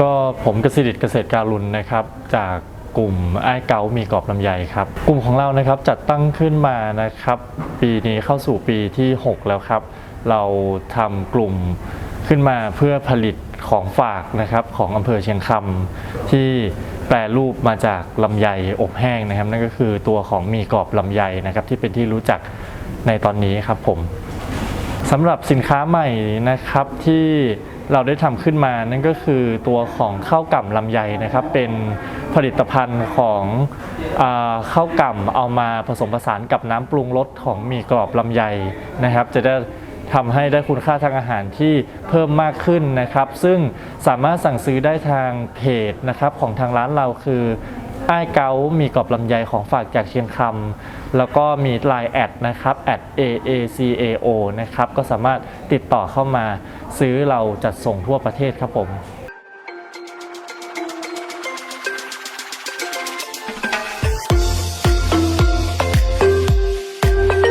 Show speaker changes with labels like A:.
A: ก็ผมกสิริเกษตรการุณนะครับ จากกลุ่มไอ้เกามีกรอบลำไยครับ กลุ่มของเรานะครับจัดตั้งขึ้นมานะครับ ปีนี้เข้าสู่ปีที่ 6 แล้วครับ เราทำกลุ่มขึ้นมาเพื่อผลิตของฝากนะครับของอำเภอเชียงคำที่แปรรูปมาจากลำไยอบแห้งนะครับ นั่นก็คือตัวของมีกรอบลำไยนะครับ ที่เป็นที่รู้จักในตอนนี้ครับผมสำหรับสินค้าใหม่นะครับที่ เราได้ทำขึ้นมานั่นก็คือตัวของข้าวกล่ำลำไยนะครับ เป็นผลิตภัณฑ์ของอข้าวกล่ำเอามาผสมผสานกับน้ำปรุงรสของหมี่กรอบลำไยนะครับ จะได้ทำให้ได้คุณค่าทางอาหารที่เพิ่มมากขึ้นนะครับ ซึ่งสามารถสั่งซื้อได้ทางเพจนะครับของทางร้านเราคือ อ้ายเกามีกรอบลำไยของฝากจากเชียงคำแล้วก็มี l ล n e แอดนะครับ at aacao นะครับ ก็สามารถติดต่อเข้ามาซื้อเราจัดส่งทั่วประเทศครับผม